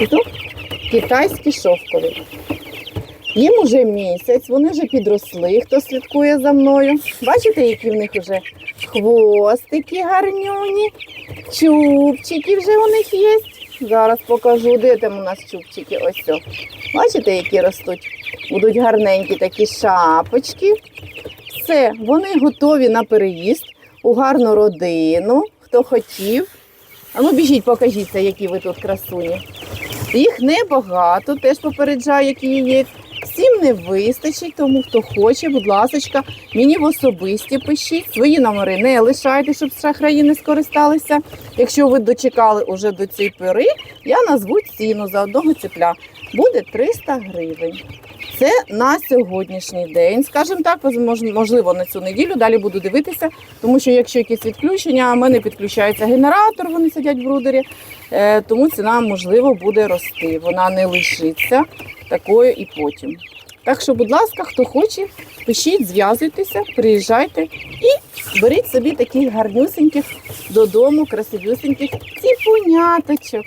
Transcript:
І тут китайські шовкові. Їм уже місяць, вони вже підросли, хто слідкує за мною. Бачите, які в них вже хвостики гарнюні, чубчики вже у них є. Зараз покажу, де там у нас чубчики. Ось о. Бачите, які ростуть? Будуть гарненькі такі шапочки. Все, вони готові на переїзд у гарну родину. Хто хотів. А ну біжіть, покажіться, які ви тут красуні. Їх небагато, теж попереджаю, які є. Всім не вистачить, тому хто хоче, будь ласка, мені в особисті пишіть. Свої номери не лишайте, щоб шахраї не скористалися. Якщо ви дочекали уже до цієї пори, я назву ціну за одного цепля. Буде 300 гривень. Це на сьогоднішній день, скажімо так, можливо, на цю неділю. Далі буду дивитися, тому що якщо якісь відключення, у мене підключається генератор, вони сидять в рудері, е, тому ціна можливо буде рости. Вона не лишиться такою і потім. Так що, будь ласка, хто хоче, пишіть, зв'язуйтеся, приїжджайте і беріть собі таких гарнюсеньких додому, красивюсеньких ціпуняточок.